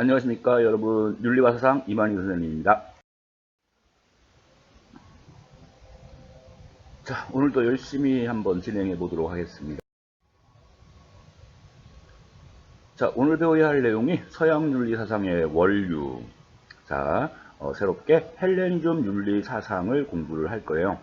안녕하십니까 여러분 윤리와 사상 이만희 선생님입니다. 자 오늘도 열심히 한번 진행해 보도록 하겠습니다. 자 오늘 배워야 할 내용이 서양 윤리 사상의 원류 자 어, 새롭게 헬레니즘 윤리 사상을 공부를 할 거예요.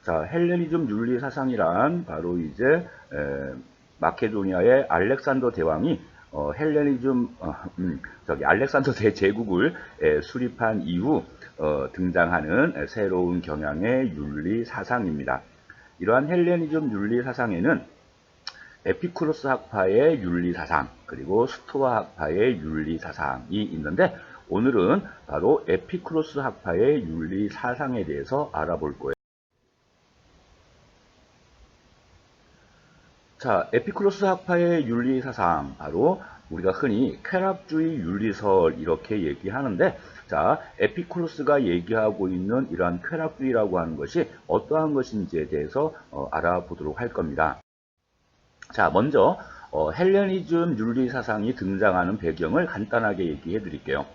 자 헬레니즘 윤리 사상이란 바로 이제 에, 마케도니아의 알렉산더 대왕이 어, 헬레니즘 어, 음, 저기 알렉산더 대제국을 에, 수립한 이후 어, 등장하는 에, 새로운 경향의 윤리 사상입니다. 이러한 헬레니즘 윤리 사상에는 에피쿠로스 학파의 윤리 사상 그리고 스토아 학파의 윤리 사상이 있는데 오늘은 바로 에피쿠로스 학파의 윤리 사상에 대해서 알아볼 거예요. 자, 에피쿠로스 학파의 윤리 사상, 바로 우리가 흔히 쾌락주의 윤리설 이렇게 얘기하는데, 자, 에피쿠로스가 얘기하고 있는 이러한 쾌락주의라고 하는 것이 어떠한 것인지에 대해서 어, 알아보도록 할 겁니다. 자, 먼저 어, 헬레니즘 윤리 사상이 등장하는 배경을 간단하게 얘기해 드릴게요.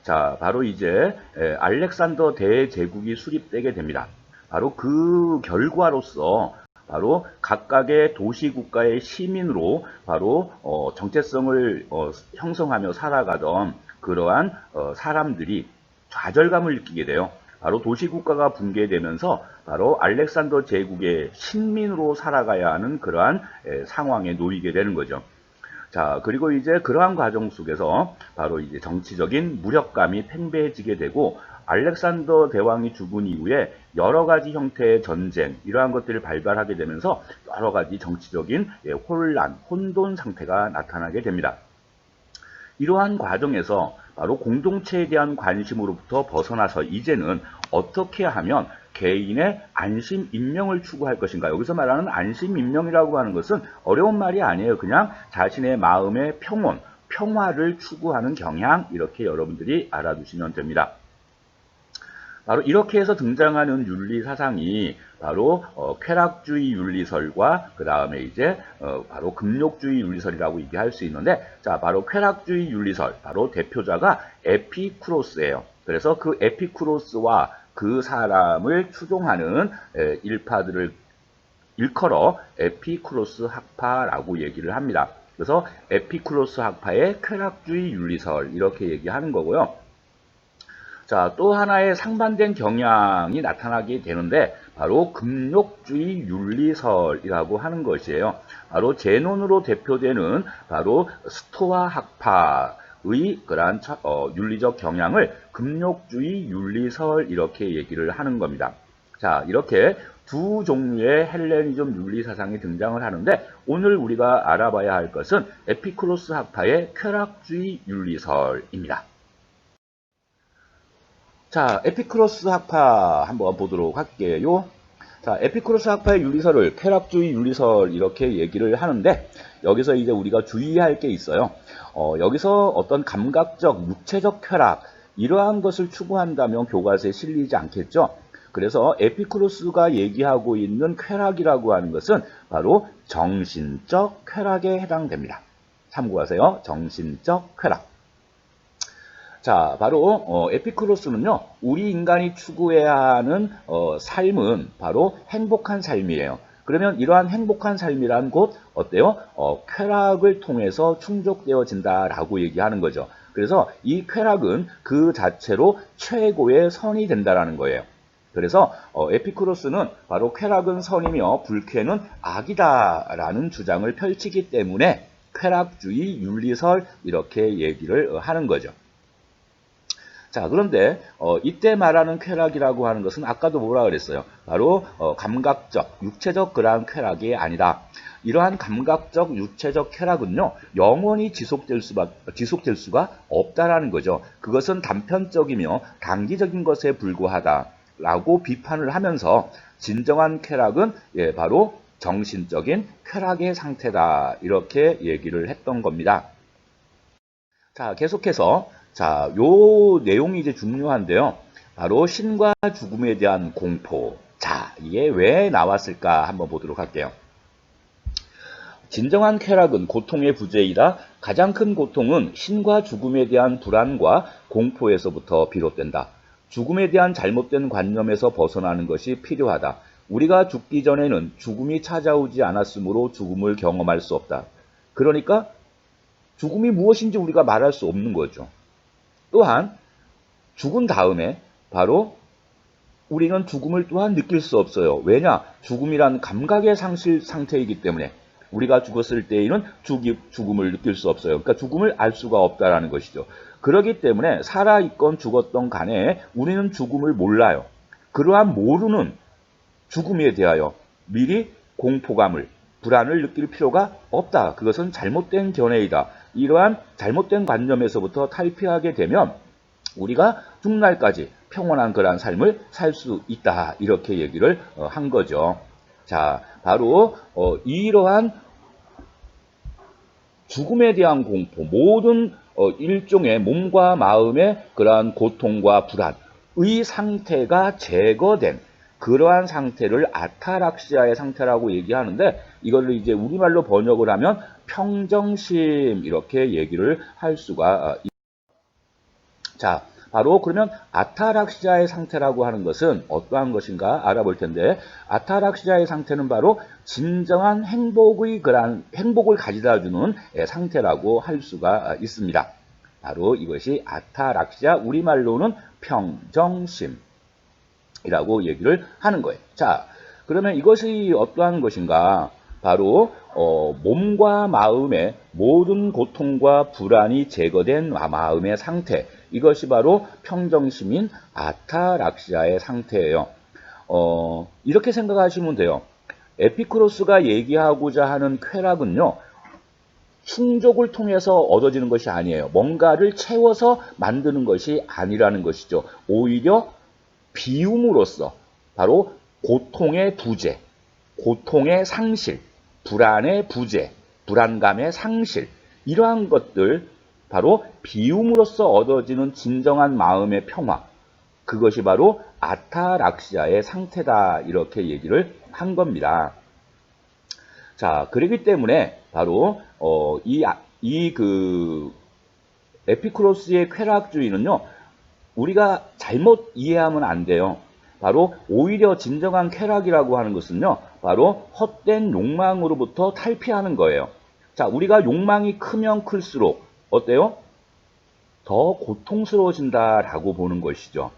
자, 바로 이제 에, 알렉산더 대제국이 수립되게 됩니다. 바로 그 결과로서 바로 각각의 도시 국가의 시민으로 바로 어, 정체성을 어, 형성하며 살아가던 그러한 어, 사람들이 좌절감을 느끼게 돼요. 바로 도시국가가 붕괴되면서 바로 알렉산더 제국의 신민으로 살아가야 하는 그러한 에, 상황에 놓이게 되는 거죠. 자, 그리고 이제 그러한 과정 속에서 바로 이제 정치적인 무력감이 팽배해지게 되고 알렉산더 대왕이 죽은 이후에 여러 가지 형태의 전쟁 이러한 것들을 발발하게 되면서 여러 가지 정치적인 예, 혼란, 혼돈 상태가 나타나게 됩니다. 이러한 과정에서 바로 공동체에 대한 관심으로부터 벗어나서 이제는 어떻게 하면 개인의 안심 인명을 추구할 것인가. 여기서 말하는 안심 인명이라고 하는 것은 어려운 말이 아니에요. 그냥 자신의 마음의 평온, 평화를 추구하는 경향 이렇게 여러분들이 알아두시면 됩니다. 바로 이렇게 해서 등장하는 윤리 사상이 바로 어, 쾌락주의 윤리설과 그 다음에 이제 어, 바로 금욕주의 윤리설이라고 얘기할 수 있는데 자 바로 쾌락주의 윤리설 바로 대표자가 에피쿠로스예요. 그래서 그 에피쿠로스와 그 사람을 추종하는 에, 일파들을 일컬어 에피쿠로스 학파라고 얘기를 합니다. 그래서 에피쿠로스 학파의 쾌락주의 윤리설 이렇게 얘기하는 거고요. 자, 또 하나의 상반된 경향이 나타나게 되는데 바로 금욕주의 윤리설이라고 하는 것이에요. 바로 제논으로 대표되는 바로 스토아 학파 의 그러한 어, 윤리적 경향을 금욕주의 윤리설 이렇게 얘기를 하는 겁니다. 자, 이렇게 두 종류의 헬레니즘 윤리 사상이 등장을 하는데 오늘 우리가 알아봐야 할 것은 에피쿠로스 학파의 쾌락주의 윤리설입니다. 자, 에피크로스 학파 한번 보도록 할게요. 자, 에피크로스 학파의 윤리설을 쾌락주의 윤리설 이렇게 얘기를 하는데 여기서 이제 우리가 주의할 게 있어요. 어, 여기서 어떤 감각적, 육체적 쾌락 이러한 것을 추구한다면 교과서에 실리지 않겠죠. 그래서 에피크로스가 얘기하고 있는 쾌락이라고 하는 것은 바로 정신적 쾌락에 해당됩니다. 참고하세요. 정신적 쾌락. 자, 바로 어, 에피크로스는요, 우리 인간이 추구해야 하는 어, 삶은 바로 행복한 삶이에요. 그러면 이러한 행복한 삶이란 곧 어때요? 어, 쾌락을 통해서 충족되어진다라고 얘기하는 거죠. 그래서 이 쾌락은 그 자체로 최고의 선이 된다라는 거예요. 그래서 어, 에피크로스는 바로 쾌락은 선이며 불쾌는 악이다라는 주장을 펼치기 때문에 쾌락주의 윤리설 이렇게 얘기를 하는 거죠. 자, 그런데 어, 이때 말하는 쾌락이라고 하는 것은 아까도 뭐라 그랬어요? 바로 어, 감각적, 육체적 그러한 쾌락이 아니다. 이러한 감각적, 육체적 쾌락은요, 영원히 지속될 수가, 지속될 수가 없다라는 거죠. 그것은 단편적이며 단기적인 것에 불과하다. 라고 비판을 하면서 진정한 쾌락은 예, 바로 정신적인 쾌락의 상태다. 이렇게 얘기를 했던 겁니다. 자, 계속해서 자, 요 내용이 이제 중요한데요. 바로 신과 죽음에 대한 공포. 자, 이게 왜 나왔을까 한번 보도록 할게요. 진정한 쾌락은 고통의 부재이다. 가장 큰 고통은 신과 죽음에 대한 불안과 공포에서부터 비롯된다. 죽음에 대한 잘못된 관념에서 벗어나는 것이 필요하다. 우리가 죽기 전에는 죽음이 찾아오지 않았으므로 죽음을 경험할 수 없다. 그러니까 죽음이 무엇인지 우리가 말할 수 없는 거죠. 또한 죽은 다음에 바로 우리는 죽음을 또한 느낄 수 없어요. 왜냐? 죽음이란 감각의 상실 상태이기 때문에 우리가 죽었을 때에는 죽이, 죽음을 느낄 수 없어요. 그러니까 죽음을 알 수가 없다라는 것이죠. 그러기 때문에 살아있건 죽었던 간에 우리는 죽음을 몰라요. 그러한 모르는 죽음에 대하여 미리 공포감을, 불안을 느낄 필요가 없다. 그것은 잘못된 견해이다. 이러한 잘못된 관념에서부터 탈피하게 되면 우리가 훗날까지 평온한 그러한 삶을 살 수 있다. 이렇게 얘기를 어, 한 거죠. 자, 바로 어, 이러한 죽음에 대한 공포, 모든 어, 일종의 몸과 마음의 그러한 고통과 불안 의 상태가 제거된 그러한 상태를 아타락시아의 상태라고 얘기하는데 이걸 이제 우리말로 번역을 하면 평정심 이렇게 얘기를 할 수가 있 자, 바로 그러면 아타락시아의 상태라고 하는 것은 어떠한 것인가 알아볼 텐데 아타락시아의 상태는 바로 진정한 행복의 그런 행복을 가져다 주는 상태라고 할 수가 있습니다. 바로 이것이 아타락시아 우리말로는 평정심 이라고 얘기를 하는 거예요. 자, 그러면 이것이 어떠한 것인가? 바로 어, 몸과 마음의 모든 고통과 불안이 제거된 마음의 상태 이것이 바로 평정심인 아타락시아의 상태예요. 어, 이렇게 생각하시면 돼요. 에피크로스가 얘기하고자 하는 쾌락은요. 충족을 통해서 얻어지는 것이 아니에요. 뭔가를 채워서 만드는 것이 아니라는 것이죠. 오히려 비움으로써 바로 고통의 부재, 고통의 상실, 불안의 부재, 불안감의 상실 이러한 것들 바로 비움으로써 얻어지는 진정한 마음의 평화 그것이 바로 아타락시아의 상태다 이렇게 얘기를 한 겁니다. 자, 그렇기 때문에 바로 어, 이그 에피크로스의 쾌락주의는요. 우리가 잘못 이해하면 안 돼요. 바로 오히려 진정한 쾌락이라고 하는 것은요. 바로 헛된 욕망으로부터 탈피하는 거예요. 자, 우리가 욕망이 크면 클수록 어때요? 더 고통스러워진다라고 보는 것이죠.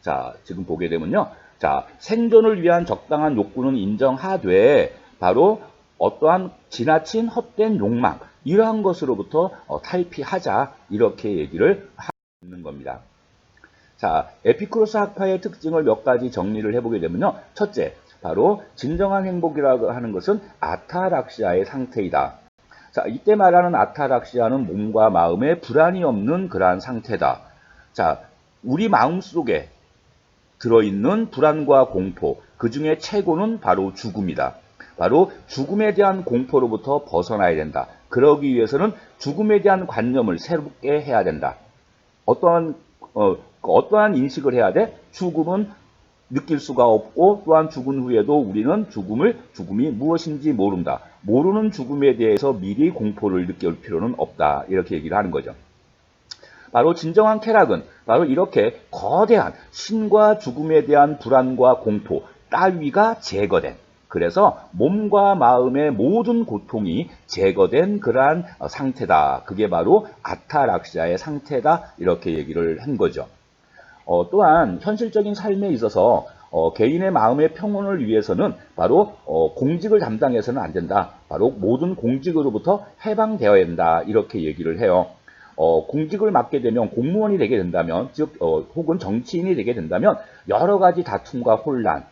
자, 지금 보게 되면요. 자, 생존을 위한 적당한 욕구는 인정하되 바로 어떠한 지나친 헛된 욕망 이러한 것으로부터 어, 탈피하자 이렇게 얘기를 하고 있는 겁니다. 자, 에피크로스 학파의 특징을 몇 가지 정리를 해보게 되면요. 첫째, 바로 진정한 행복이라고 하는 것은 아타락시아의 상태이다. 자, 이때 말하는 아타락시아는 몸과 마음에 불안이 없는 그러한 상태다. 자, 우리 마음 속에 들어있는 불안과 공포, 그 중에 최고는 바로 죽음이다. 바로 죽음에 대한 공포로부터 벗어나야 된다. 그러기 위해서는 죽음에 대한 관념을 새롭게 해야 된다. 어떠한 어, 어떠한 인식을 해야 돼? 죽음은 느낄 수가 없고 또한 죽은 후에도 우리는 죽음을 죽음이 무엇인지 모른다. 모르는 죽음에 대해서 미리 공포를 느낄 필요는 없다. 이렇게 얘기를 하는 거죠. 바로 진정한 쾌락은 바로 이렇게 거대한 신과 죽음에 대한 불안과 공포 따위가 제거된 그래서 몸과 마음의 모든 고통이 제거된 그러한 상태다. 그게 바로 아타락시아의 상태다. 이렇게 얘기를 한 거죠. 어, 또한 현실적인 삶에 있어서 어, 개인의 마음의 평온을 위해서는 바로 어, 공직을 담당해서는 안 된다. 바로 모든 공직으로부터 해방되어야 된다. 이렇게 얘기를 해요. 어, 공직을 맡게 되면 공무원이 되게 된다면, 즉 어, 혹은 정치인이 되게 된다면 여러 가지 다툼과 혼란,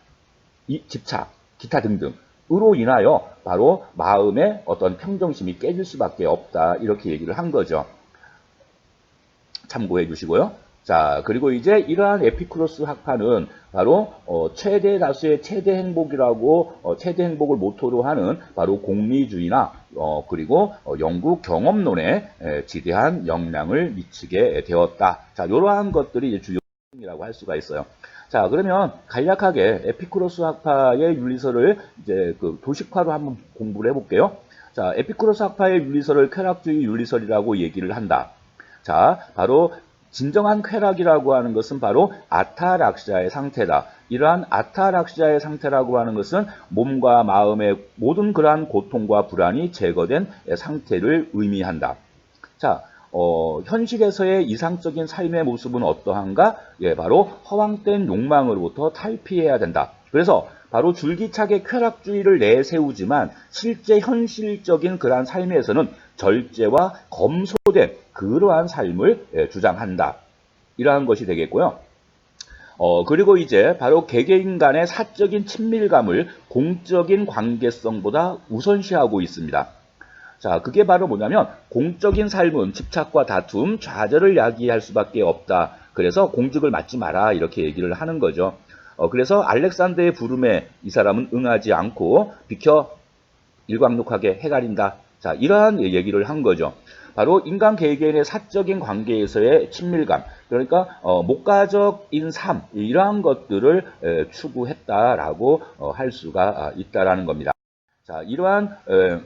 이, 집착, 기타 등등으로 인하여 바로 마음의 어떤 평정심이 깨질 수밖에 없다. 이렇게 얘기를 한 거죠. 참고해 주시고요. 자, 그리고 이제 이러한 에피크로스 학파는 바로 어, 최대 다수의 최대 행복이라고 어, 최대 행복을 모토로 하는 바로 공리주의나 어, 그리고 어, 영국 경험론에 에, 지대한 영향을 미치게 되었다. 자, 이러한 것들이 주요 이라고 할 수가 있어요. 자, 그러면 간략하게 에피쿠로스 학파의 윤리설을 이제 그 도식화로 한번 공부를 해볼게요. 자, 에피쿠로스 학파의 윤리설을 쾌락주의 윤리설이라고 얘기를 한다. 자, 바로 진정한 쾌락이라고 하는 것은 바로 아타락시아의 상태다. 이러한 아타락시아의 상태라고 하는 것은 몸과 마음의 모든 그러한 고통과 불안이 제거된 상태를 의미한다. 자, 어, 현실에서의 이상적인 삶의 모습은 어떠한가? 예, 바로 허황된 욕망으로부터 탈피해야 된다. 그래서 바로 줄기차게 쾌락주의를 내세우지만 실제 현실적인 그러한 삶에서는 절제와 검소된 그러한 삶을 예, 주장한다. 이러한 것이 되겠고요. 어, 그리고 이제 바로 개개인 간의 사적인 친밀감을 공적인 관계성보다 우선시하고 있습니다. 자, 그게 바로 뭐냐면 공적인 삶은 집착과 다툼, 좌절을 야기할 수밖에 없다. 그래서 공직을 맡지 마라 이렇게 얘기를 하는 거죠. 어, 그래서 알렉산더의 부름에 이 사람은 응하지 않고 비켜 일광욕하게 해가린다. 자, 이러한 얘기를 한 거죠. 바로 인간 개개인의 사적인 관계에서의 친밀감, 그러니까 어, 목가적인 삶 이러한 것들을 에, 추구했다라고 어, 할 수가 아, 있다라는 겁니다. 자, 이러한 에,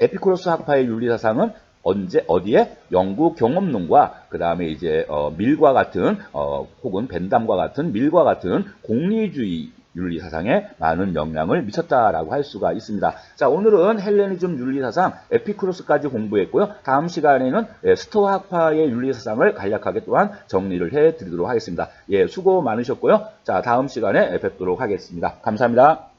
에피쿠로스 학파의 윤리 사상은 언제 어디에 영국 경험론과 그 다음에 이제 어, 밀과 같은 어, 혹은 벤담과 같은 밀과 같은 공리주의 윤리 사상에 많은 영향을 미쳤다라고 할 수가 있습니다. 자, 오늘은 헬레니즘 윤리 사상 에피쿠로스까지 공부했고요. 다음 시간에는 예, 스토아 학파의 윤리 사상을 간략하게 또한 정리를 해 드리도록 하겠습니다. 예, 수고 많으셨고요. 자, 다음 시간에 뵙도록 하겠습니다. 감사합니다.